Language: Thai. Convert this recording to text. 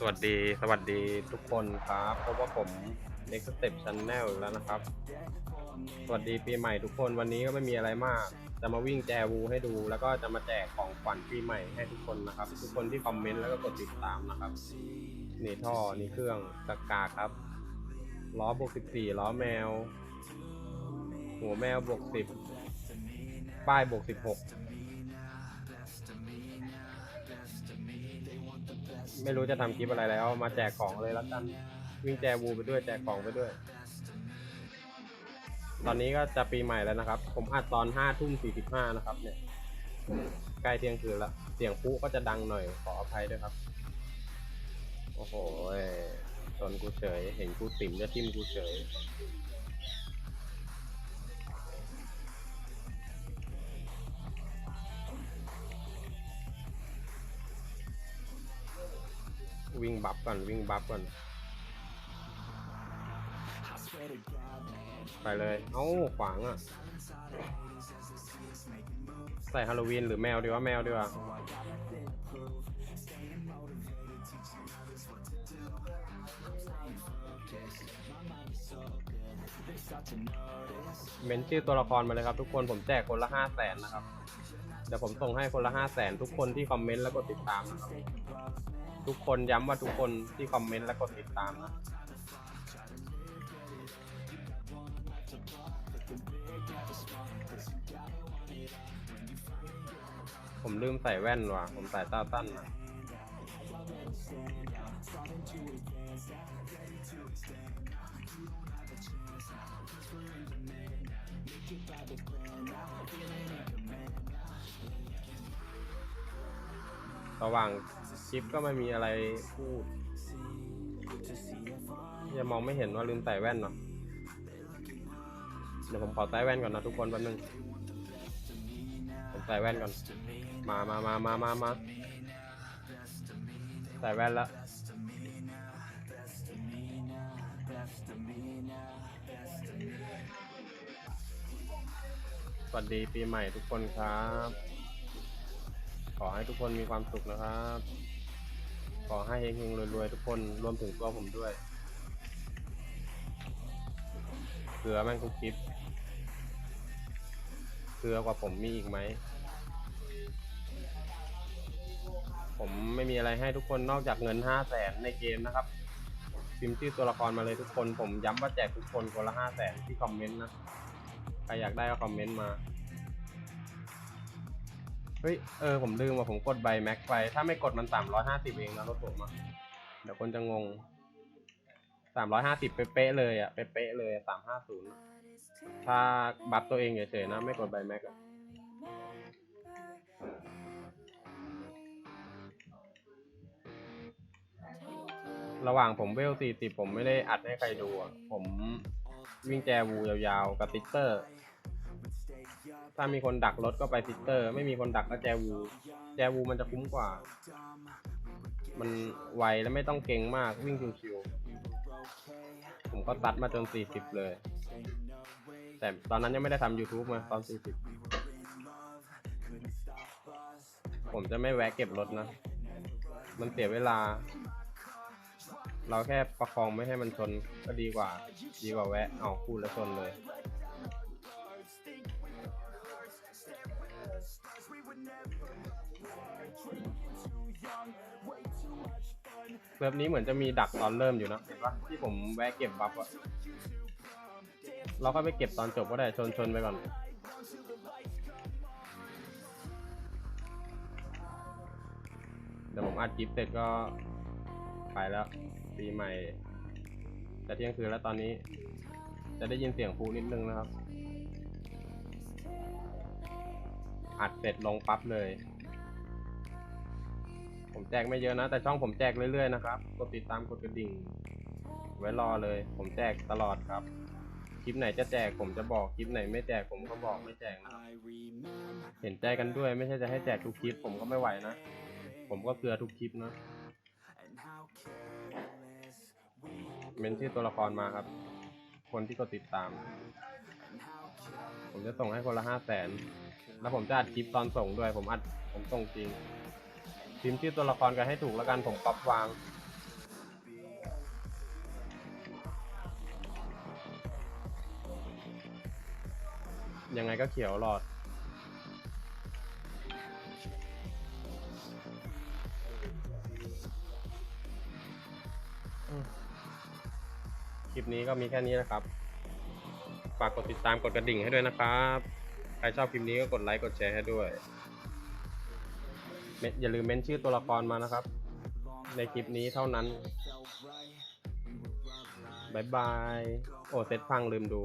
สวัสดีสวัสดีทุกคนครับเพบว่าผม Next Step Channel แล้วนะครับ สวัสดีปีใหม่ทุกคนวันนี้ก็ไม่มีอะไรมาก จะมาวิ่งแจวูให้ดู แล้วก็จะมาแจกของขวัญปีใหม่ให้ทุกคนนะครับ ทุกคนที่คอมเมนต์แล้วก็กดติดตามนะครับนี่ท่อนี่เครื่องกากาครับล้อบวก14ล้อแมว หัวแมวบวก10ป้ายบวก16 ไม่รู้จะทำคลิปอะไรแล้ว มาแจกของเลยแล้วกันวิ่งแจกวูไปด้วยแจกของไปด้วย ตอนนี้ก็จะปีใหม่แล้วนะครับ ผมอัดตอนห้าทุ่มสี่สิบห้านะครับ เนี่ยใกล้เที่ยงคืนละเสียงปุ๊ก็จะดังหน่อยขออภัยด้วยครับ โอ้โหตนกูเฉย เห็นกูติ่มจะทิ่มกูเฉย วิ่งบัฟก่อนวิ่งบัฟก่อนไปเลย เอ้าขวางอะ ใส่ฮาโลวีนหรือแมวดีวะแมวดี เมนชื่อตัวละครมาเลยครับทุกคนผมแจกคนละห้าแสนนะครับ เดี๋ยวผมส่งให้คนละห้าแสนทุกคนที่คอมเมนต์แล้วกดติดตามนะครับ ทุกคนย้ำว่าทุกคนที่คอมเมนต์และกดติดตามนะ ผมลืมใส่แว่นว่ะ ผมใส่ตาตั้นนะ ระหว่างคลิปก็ไม่มีอะไรพูดอย่ามองไม่เห็นว่าลืมใส่แว่นเนาะเดี๋ยวผมขอใส่แว่นก่อนนะทุกคนแป๊บนึงผมใส่แว่นก่อน มามามามามามา ใส่แว่นแล้ว สวัสดีปีใหม่ทุกคนครับ ขอให้ทุกคนมีความสุขนะครับ ขอให้เฮงๆรวยๆ ทุกคนรวมถึงตัวผมด้วย เกลือแม่งทุกคลิป เกลือกว่าผมมีอีกไหม ผมไม่มีอะไรให้ทุกคนนอกจากเงินห้าแสนในเกมนะครับ พิมพ์ชื่อตัวละครมาเลยทุกคน ผมย้ำว่าแจกทุกคนคนละห้าแสนที่คอมเมนต์นะ ใครอยากได้ก็คอมเมนต์มา เฮ้ย เออ ผมลืมว่าผมกดใบแม็กไป ถ้าไม่กดมันสามร้อยห้าสิบเองนะรถผมอะเดี๋ยวคนจะงงสามร้อยห้าสิบเป๊ะๆเลยอะเป๊ะๆเลยสามห้าศูนย์ถ้าบัฟตัวเองเฉยๆนะ ไม่กดใบแม็กอะ ระหว่างผมเวลสี่สิบผมไม่ได้อัดให้ใครดูอะผมวิ่งแจวูยาวๆ กับติ๊กเตอร์ ถ้ามีคนดักรถก็ไปติ๊กเตอร์ ไม่มีคนดักก็แจวู แจวูมันจะคุ้มกว่า มันไวและไม่ต้องเก่งมากวิ่งชิวๆผมก็ตัดมาจน 40 เลย แต่ตอนนั้นยังไม่ได้ทำ YouTube มาตอน 40 ผมจะไม่แวะเก็บรถนะ มันเสียเวลา เราแค่ประคองไม่ให้มันชนก็ดีกว่า ดีกว่าแวะเอาพูดแล้วชนเลย เว็บนี้เหมือนจะมีดักตอนเริ่มอยู่นะเห็นปะที่ผมแวะเก็บบัฟอะเราก็ไปเก็บตอนจบก็ได้ชนชนไปก่อนเดี๋ยวผมอัดคลิปเสร็จก็ไปแล้ว ปีใหม่จะเที่ยงคืนแล้วตอนนี้ จะได้ยินเสียงพูนิดนึงนะครับ อัดเสร็จลงปั๊บเลย ผมแจกไม่เยอะนะ แต่ช่องผมแจกเรื่อยๆนะครับ กดติดตามกดกระดิ่ง ไว้รอเลย ผมแจกตลอดครับคลิปไหนจะแจกผมจะบอกคลิปไหนไม่แจกผมก็บอกไม่แจกนะเห็นใจกันด้วยไม่ใช่จะให้แจกทุกคลิปผมก็ไม่ไหวนะ ผมก็เกลือทุกคลิปนะ เมนชื่อตัวละครมาครับ คนที่ก็ติดตาม ผมจะส่งให้คนละห้าแสนแล้วผมจะอัดคลิปตอนส่งด้วย ผมอัดผมส่งจริงพิมพ์ชื่อตัวละครกันให้ถูกแล้วกันผมปรับวางยังไงก็เขียวหลอด ลิปนี้ก็มีแค่นี้นะครับ ฝากกดติดตามกดกระดิ่งให้ด้วยนะครับ ใครชอบคลิปนี้ก็กดไลค์กดแชร์ให้ด้วยเมอย่าลืมเม้นชื่อตัวละครมานะครับ ในคลิปนี้เท่านั้นบายบาย โอ้เซตพังลืมดู